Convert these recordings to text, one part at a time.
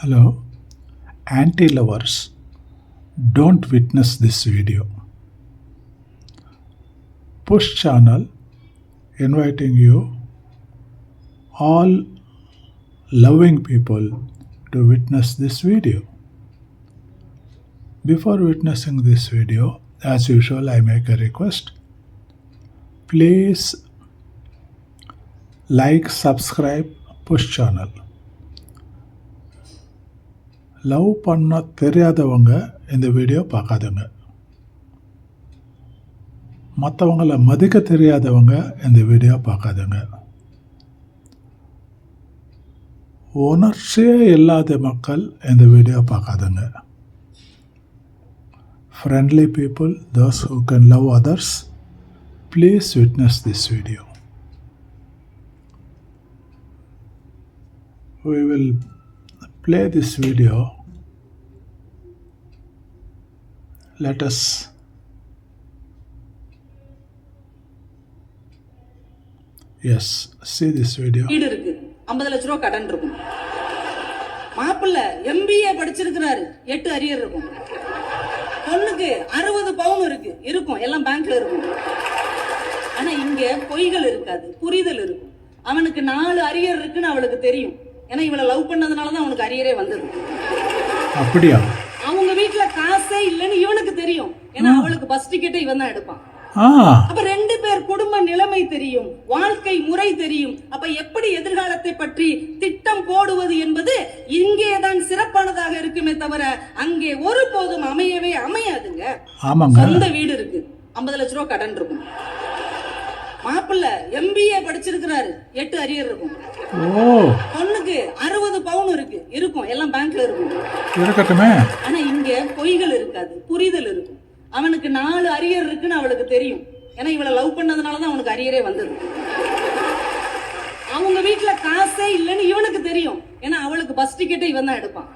Hello, anti lovers, don't witness this video. Push channel inviting you, all loving people, to witness this video. Before witnessing this video, as usual, I make a request. Please like, subscribe, push channel. Love பண்ண தெரியாதவங்க இந்த video பார்க்காதுங்க. மற்றவங்கள மதிக்க தெரியாதவங்க இந்த video பார்க்காதுங்க. உணர்ச்சியே இல்லாத மக்கள் இந்த video பார்க்காதுங்க. Friendly people those who can love others please witness this video we will play this video. Let us yes see this video. வீடு இருக்கு. ஐம்பது லட்ச ரூபா கடன் இருக்கும். மாப்பிள்ளை எம்பிஏ படிச்சிருக்கிறாரு. எட்டு அரியர் இருக்கும். பொண்ணுக்கு அறுபது பவுன் இருக்கு. இருக்கும். எல்லாம் பேங்க்ல இருக்கும். ஆனா இங்க பொய்கள் இருக்காது. புரிதல் இருக்கும். அவனுக்கு நாலு அரியர் இருக்குன்னு அவளுக்கு தெரியும். ஏன்னா இவளை லவ் பண்ணதுனால தான் அவனுக்கு அரியரே வந்தது. அப்படியா? அவங்க வீட்டுல காசே இல்லைன்னு இவனுக்கு தெரியும். ஏன்னா அவளுக்கு பஸ் டிக்கெட்டை இவன் தான் எடுப்பான். அப்ப ரெண்டு பேர் குடும்ப நிலைமை தெரியும் வாழ்க்கை முறை தெரியும். அப்ப எப்படி எதிர்காலத்தை பற்றி திட்டம் போடுவது என்பது இங்கேதான் சிறப்பானதாக இருக்குமே தவிர அங்கே ஒருபோதும் அமையவே அமையாதுங்க. சொந்த வீடு இருக்கு. ஐம்பது லட்ச ரூபா கடன் இருக்கும். மாப்பிள்ளை எம்பிஏ படிச்சிருக்கிறாரு. எட்டு அரியர் இருக்கும். பொண்ணுக்கு அறுபது பவுன் இருக்கு. இருக்கும். எல்லாம் பேங்க்ல இருக்கும். ஆனா இங்க பொய்கள் இருக்காது. புரிதல் இருக்கும். அவனுக்கு நாலு அரியர் இருக்குன்னு அவளுக்கு தெரியும். ஏன்னா இவளை லவ் பண்ணதுனால தான் அவனுக்கு அரியரே வந்தது. அவங்க வீட்டுல காசே இல்லைன்னு இவனுக்கு தெரியும். ஏன்னா அவளுக்கு பஸ் டிக்கெட்டை இவன் தான் எடுப்பான்.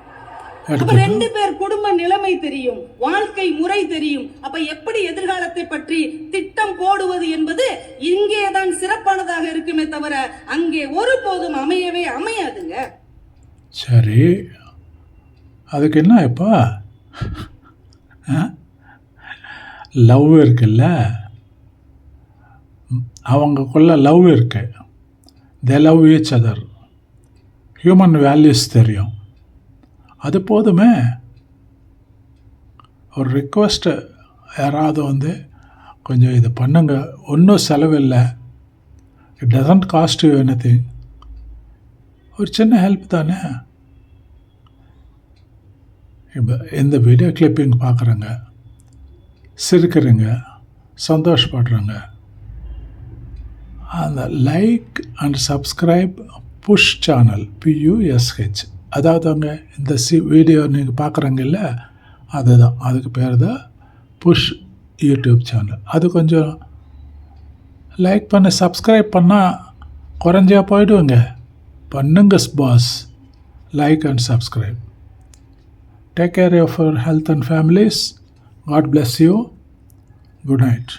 அப்ப ரெண்டு பேர் குடும்ப நிலைமை தெரியும் வாழ்க்கை முறை தெரியும். அப்ப எப்படி எதிர்காலத்தை பற்றி திட்டம் போடுவது என்பது இங்கேதான் சிறப்பானதாக இருக்குமே தவிர அங்கே ஒருபோதும் அமையவே அமையாதுங்க. சரி. அதுக்கு என்ன இப்போ? லவ் இருக்குல்ல? அவங்கக்குள்ள லவ் இருக்கு. They love each other human values தெரியும். அது போதுமே. ஒரு ரிக்வெஸ்ட்டு யாராவது வந்து கொஞ்சம் இது பண்ணுங்க. ஒன்றும் செலவில்லை. It doesn't cost you any ஒரு சின்ன ஹெல்ப் தானே. இப்போ இந்த வீடியோ கிளிப்பிங் பார்க்குறங்க சிரிக்கிறீங்க. சந்தோஷப்படுறங்க. அந்த like and subscribe push channel P U S H அதாவதுங்க இந்த சி வீடியோ நீங்கள் பார்க்குறாங்கல்ல அதுதான். அதுக்கு பேர் தான் புஷ் யூடியூப் சேனல். அது கொஞ்சம் லைக் பண்ண சப்ஸ்கிரைப் பண்ணால் குறைஞ்சா போயிடுவோங்க. பண்ணுங்க boss like and subscribe take care of your health and families God bless you good night